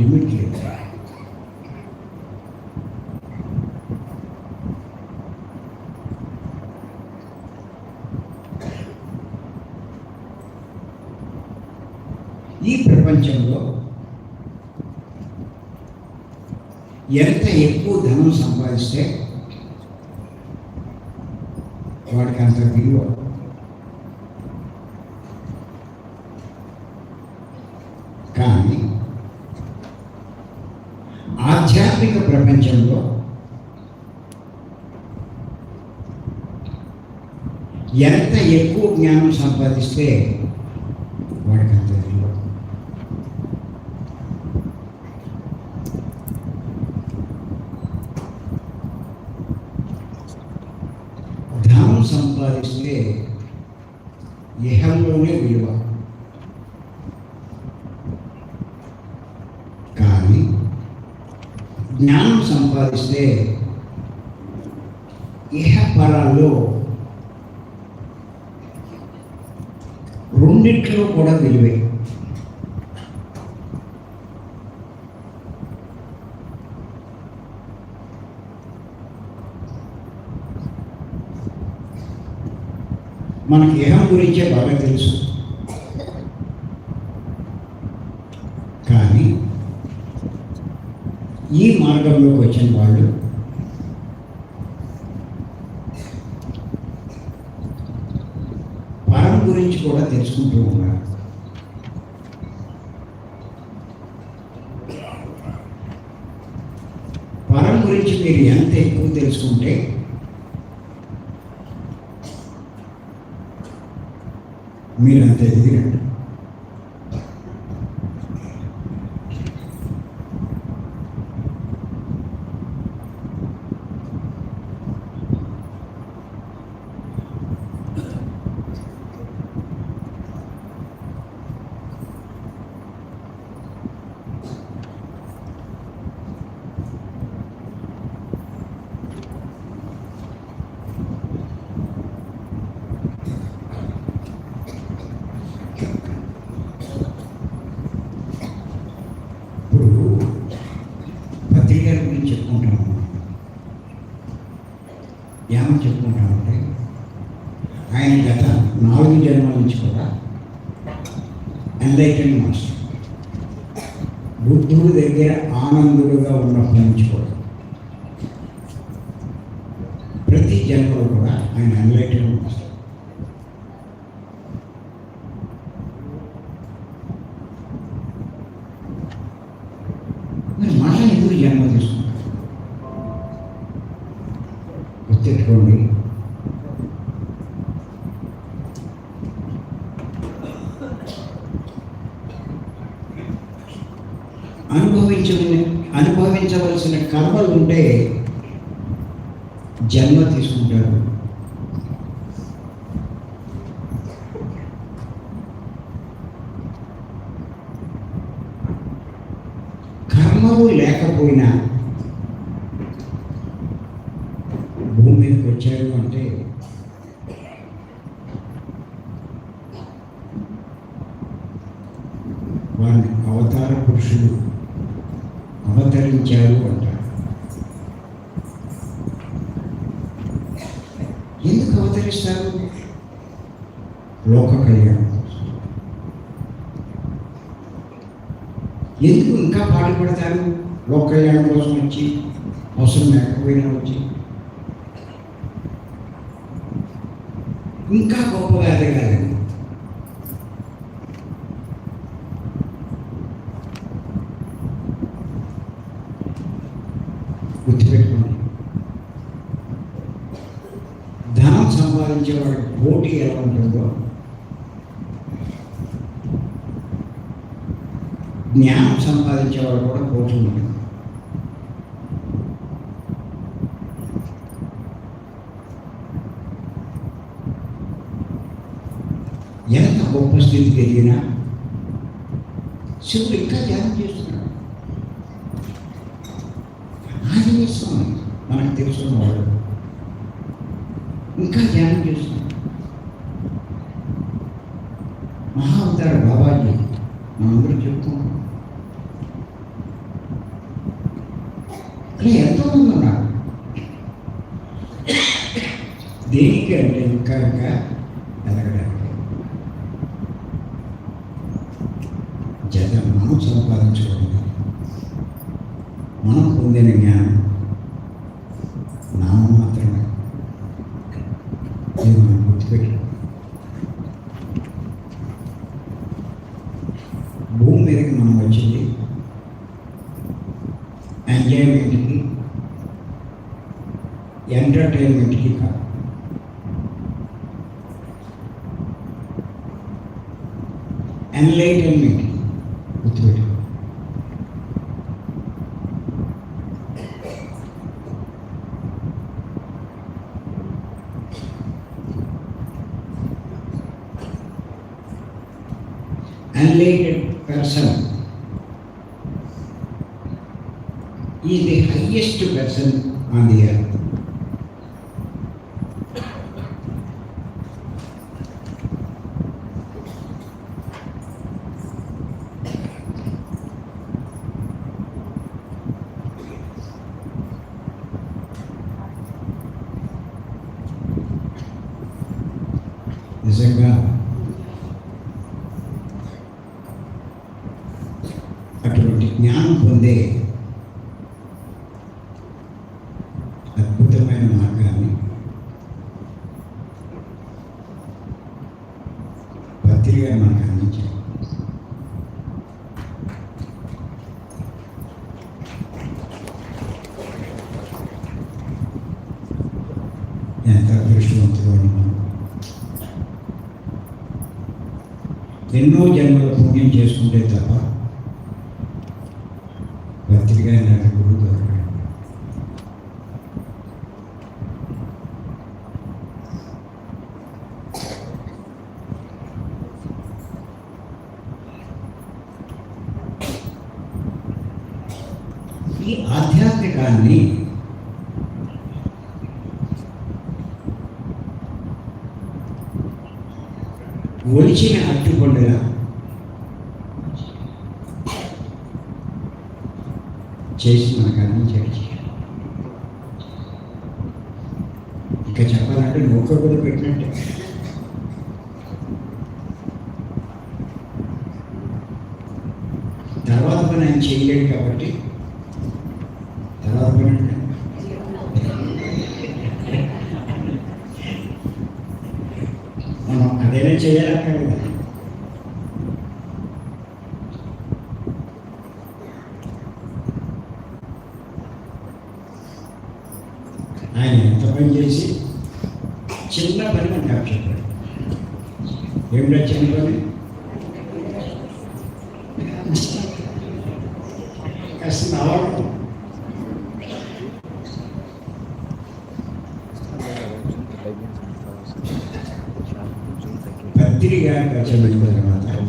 லிமிட்லேயே ఎంత ఎక్కువ జ్ఞానం సంపాదిస్తే వాడికి అంత విలువ ధనం సంపాదిస్తే ఇహంలోనే విలువ. కానీ జ్ఞానం సంపాదిస్తే ఇహ రెండిట్లో కూడా విలువే. మనకి ఏహం గురించే బాగా తెలుసు. కానీ ఈ మార్గంలోకి వచ్చిన వాళ్ళు పరం గురించి కూడా ఉన్నారు పరం గురించి మీరు ఎంత ఎక్కువ తెలుసుకుంటే మీరు అంత ఎదిగినట్టు ఇప్పుడు పత్రికల గురించి చెప్పుకుంటాము ఏమని చెప్పుకుంటామంటే ఆయన గత నాలుగు జన్మల నుంచి కూడా ఎన్లైటెన్ మాస్టర్ బుద్ధుడి దగ్గర ఆనందుడుగా ఉన్నప్పటి నుంచి కూడా ప్రతి జన్మలో కూడా ఆయన ఎన్లైటెన్ మాస్టర్ మరి మళ్ళా ఎందుకు జన్మ తీసుకుంటారు గుర్తెట్టుకోండి అనుభవించ అనుభవించవలసిన కర్మలు ఉంటే జన్మ ఇంకా గొప్పగా ఎదగాలని గుర్తుపెట్టుకోండి ధనం సంపాదించే వాడి పోటీ ఎలా ఉంటుందో జ్ఞానం సంపాదించే వాడు కూడా పోటీ ఉంటుంది ఇంకా ధ్యానం చేస్తున్నాడు ఆంజనేయ స్వామి మనకు తెలుసున్న వాడు ఇంకా ధ్యానం చేస్తున్నాడు एंटरटेनमेंट के कारण एनलाइटनमेंट उत्पीठ enlightened person is the highest person on the earth. జ్ఞానం అద్భుతమైన మార్గాన్ని పత్రిక మనకు అందించారు ఎంత అదృష్టవంతులు మనం ఎన్నో జన్మల పుణ్యం చేసుకుంటే తప్ప పత్రిక నాకు గురువు దొరకడు ఈ ఆధ్యాత్మికాన్ని ఒలిచిన అట్టుకొండగా చేసి మనకు అందించాడు ఇంకా చెప్పాలంటే నూక కూడా పెట్టినట్టే. తర్వాత పని ఆయన చేయలేడు కాబట్టి తర్వాత పని అంటే మనం అదేనా చేయాలక్కర్లేదు ያለችን ምንም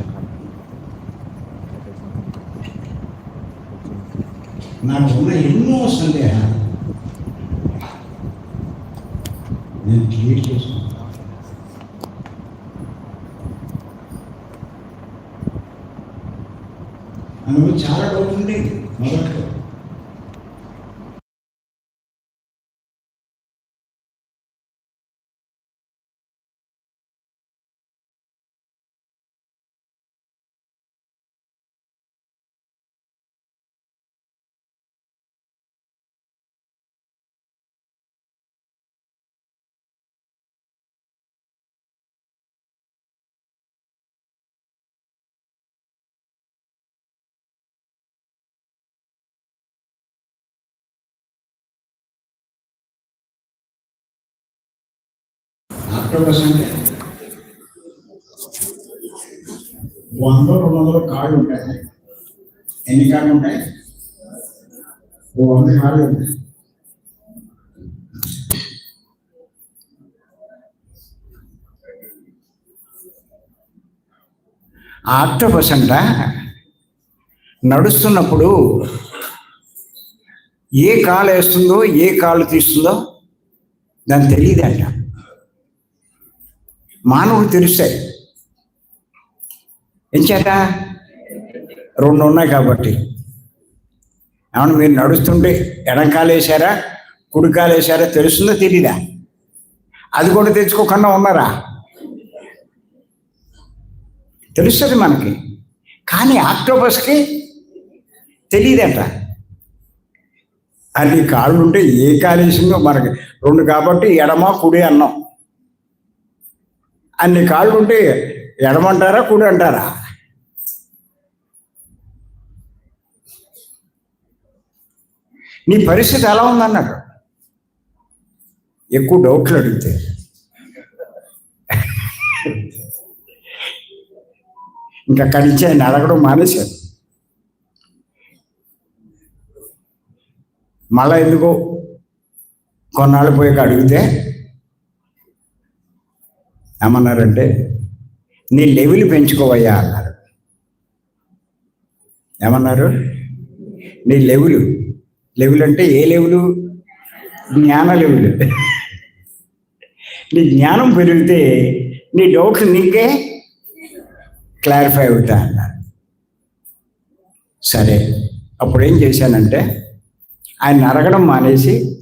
ఆక్టోబస్ అంటే వంద రెండు వందల కాళ్ళు ఉంటాయి. ఎన్ని కాళ్ళు ఉంటాయి? ఓ వంద కాళ్ళు ఉంటాయి. ఆక్టోపస్ అంట నడుస్తున్నప్పుడు ఏ కాలు వేస్తుందో ఏ కాలు తీస్తుందో దానికి తెలియదంట. మానవుడు తెలుస్తాయి ఎంచేత రెండు ఉన్నాయి కాబట్టి. ఏమన్నా మీరు నడుస్తుంటే ఎడంకాలేసారా కుడికాలేసారా తెలుస్తుందో తెలీదా? అది కూడా తెచ్చుకోకుండా ఉన్నారా? తెలుస్తుంది మనకి. కానీ ఆక్టోపస్కి తెలియదంట అది కాళ్ళు ఉంటే ఏ కాలేసిందో మనకి. రెండు కాబట్టి ఎడమ కుడి అన్నాం. అన్ని కాళ్ళు ఉంటే ఎడమంటారా కుడి అంటారా? నీ పరిస్థితి ఎలా ఉందన్నాడు? ఎక్కువ డౌట్లు అడిగితే. ఇంకా అక్కడి నుంచి ఆయన అడగడం మానేశారు మళ్ళా ఎందుకో కొన్నాళ్ళు పోయాక అడిగితే ఏమన్నారంటే నీ లెవెల్ పెంచుకోవయ్యా అన్నారు. ఏమన్నారు? నీ లెవెలు. లెవెల్ అంటే ఏ లెవెలు? జ్ఞాన లెవెల్. నీ జ్ఞానం పెరిగితే నీ డౌట్స్ నీకే క్లారిఫై అవుతా అన్నారు. సరే అప్పుడు ఏం చేశానంటే ఆయన అడగడం మానేసి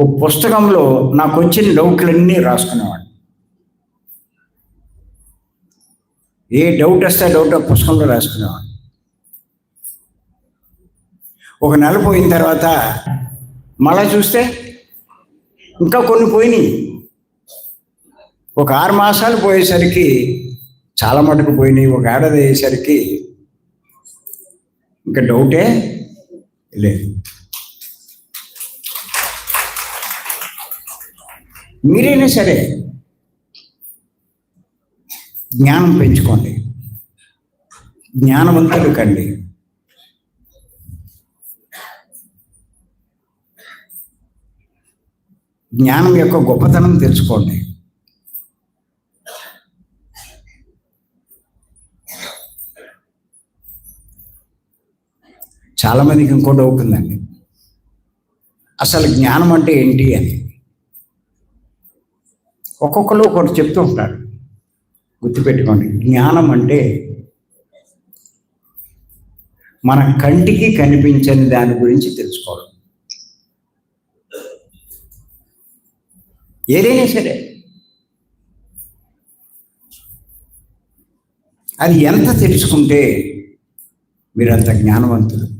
ఓ పుస్తకంలో నాకు వచ్చిన డౌట్లన్నీ రాసుకునేవాడు ఏ డౌట్ వస్తే డౌట్ పుస్తకంలో రాసుకునేవాడు. ఒక నెల పోయిన తర్వాత మళ్ళా చూస్తే ఇంకా కొన్ని పోయినాయి. ఒక ఆరు మాసాలు పోయేసరికి చాలా మటుకు పోయినాయి. ఒక ఏడాది అయ్యేసరికి ఇంకా డౌటే లేదు. మీరైనా సరే జ్ఞానం పెంచుకోండి. జ్ఞానవంతులు కండి. జ్ఞానం యొక్క గొప్పతనం తెలుసుకోండి. చాలామందికి ఇంకో డౌట్ ఉందండి. అసలు జ్ఞానం అంటే ఏంటి అని. ఒక్కొక్కరు ఒకటి చెప్తూ ఉంటారు. గుర్తుపెట్టుకోండి. జ్ఞానం అంటే మన కంటికి కనిపించని దాని గురించి తెలుసుకోవడం. ఏదైనా సరే. అది ఎంత తెలుసుకుంటే మీరంత జ్ఞానవంతులు.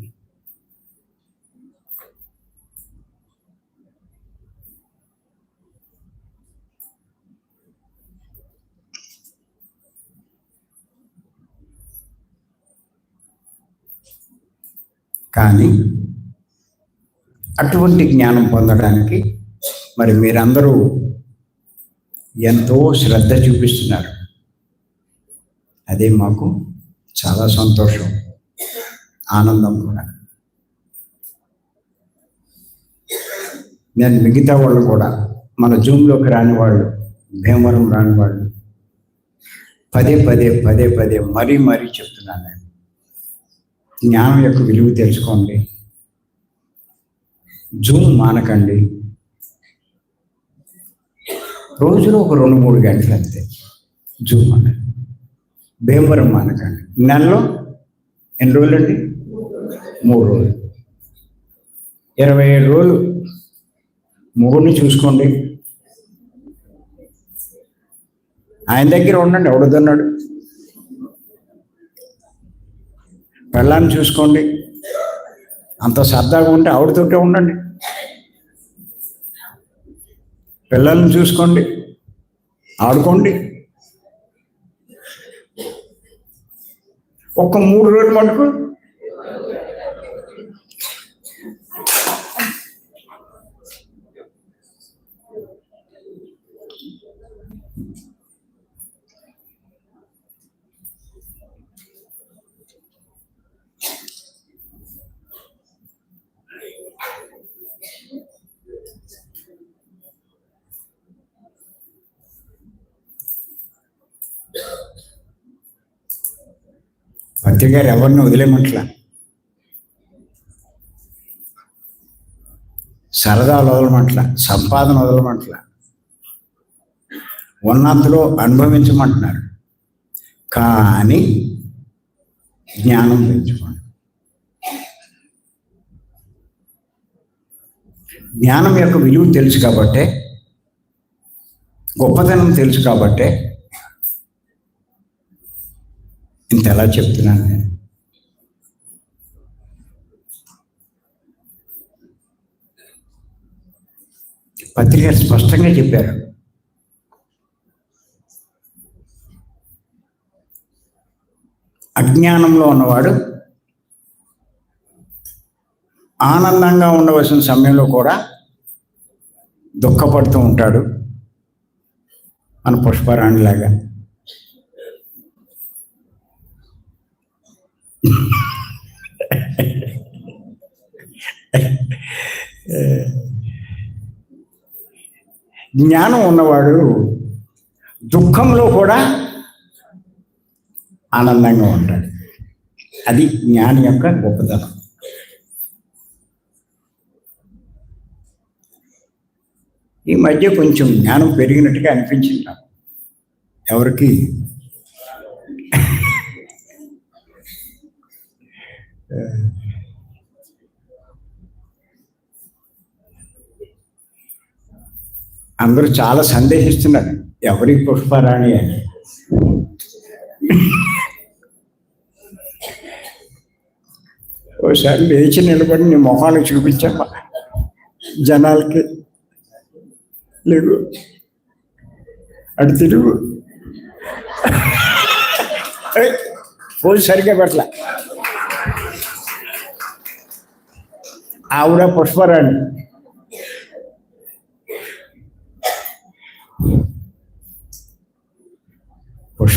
కానీ అటువంటి జ్ఞానం పొందడానికి మరి మీరందరూ ఎంతో శ్రద్ధ చూపిస్తున్నారు. అదే మాకు చాలా సంతోషం ఆనందం కూడా. నేను మిగతా వాళ్ళు కూడా మన జూమ్లోకి రాని వాళ్ళు భీమవరం రాని వాళ్ళు పదే పదే పదే పదే మరీ మరీ చెప్తున్నాను నేను జ్ఞానం యొక్క విలువ తెలుసుకోండి. జూమ్ మానకండి. రోజులో ఒక రెండు మూడు గంటలు అంతే. జూమ్ మానండి భీమవరం మానకండి. నెలలో ఎన్ని రోజులు అండి మూడు రోజులు. ఇరవై ఏడు రోజులు. మొగుడిని చూసుకోండి. ఆయన దగ్గర ఉండండి ఎవడొద్దన్నాడు? పెళ్ళాన్ని చూసుకోండి. అంత సరదాగా ఉంటే ఆవిడతోటే ఉండండి. పిల్లల్ని చూసుకోండి. ఆడుకోండి. ఒక్క మూడు రోజులు మటుకు గారు ఎవరిని వదిలేమంటలా సరదాలు వదలమంటలా సంపాదన వదలమంటలా. ఉన్నంతలో అనుభవించమంటున్నారు. కానీ జ్ఞానం పెంచుకోండి. జ్ఞానం యొక్క విలువ తెలుసు కాబట్టే గొప్పతనం తెలుసు కాబట్టే ఇంత ఎలా చెప్తున్నాను నేను పత్రిక స్పష్టంగా చెప్పారు. అజ్ఞానంలో ఉన్నవాడు ఆనందంగా ఉండవలసిన సమయంలో కూడా దుఃఖపడుతూ ఉంటాడు. మన పుష్పరాణిలాగా. జ్ఞానం ఉన్నవాడు దుఃఖంలో కూడా ఆనందంగా ఉంటాడు. అది జ్ఞాని యొక్క గొప్పతనం. ఈ మధ్య కొంచెం జ్ఞానం పెరిగినట్టుగా అనిపించింది. నాకు ఎవరికి అందరూ చాలా సందేహిస్తున్నారు. ఎవరి పుష్పరాణి అని. ఓసారి లేచి నిలబడి నీ మొహాలు చూపించమ్మా. జనాలకి. లేవు. అటు తిరుగు. పోయి సరిగ్గా పెట్టలే ఆవిడ పుష్పరాణి.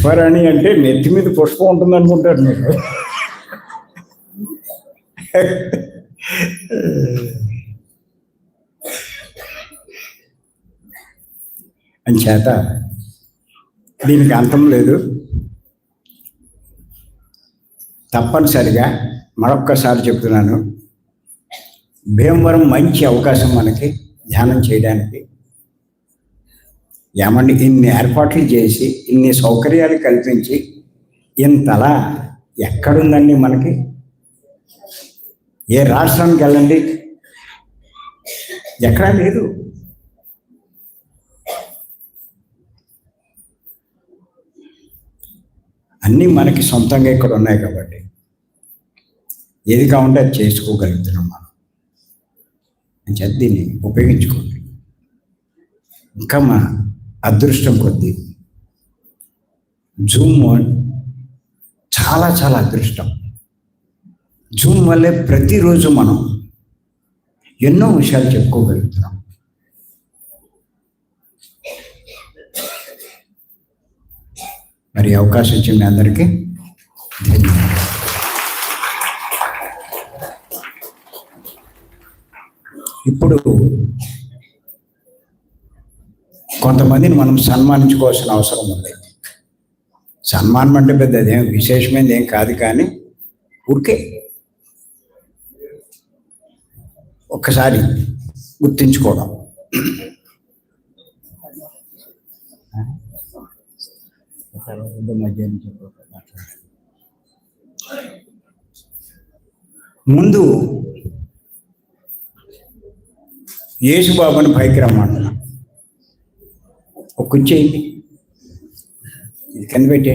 పుష్పరాణి అంటే నెత్తి మీద పుష్పం ఉంటుంది అనుకుంటారు మీరు. అంచేత దీనికి అంతం లేదు. తప్పనిసరిగా మరొక్కసారి చెప్తున్నాను. భీమవరం మంచి అవకాశం మనకి ధ్యానం చేయడానికి. ఏమండి ఇన్ని ఏర్పాట్లు చేసి ఇన్ని సౌకర్యాలు కల్పించి ఇంతలా ఎక్కడుందండి మనకి? ఏ రాష్ట్రానికి వెళ్ళండి? ఎక్కడా లేదు. అన్నీ మనకి సొంతంగా ఇక్కడ ఉన్నాయి కాబట్టి. ఏది కావాలంటే అది చేసుకోగలుగుతున్నాం మనం. అని చెప్పి దీన్ని ఉపయోగించుకోండి. ఇంకా మన అదృష్టం కొద్ది. జూమ్ చాలా చాలా అదృష్టం. జూమ్ వల్లే ప్రతిరోజు మనం ఎన్నో విషయాలు చెప్పుకోగలుగుతున్నాం. మరి అవకాశం ఇచ్చింది అందరికీ ధన్యవాదాలు. ఇప్పుడు కొంతమందిని మనం సన్మానించుకోవాల్సిన అవసరం ఉంది. సన్మానం అంటే పెద్ద అదేం విశేషమైనది ఏం కాదు కానీ ఊరికే ఒక్కసారి గుర్తించుకోవడం. ముందు యేసుబాబుని పైకి రమ్మంటున్నా. ఒక కుర్చీ ఇది కింద పెట్టే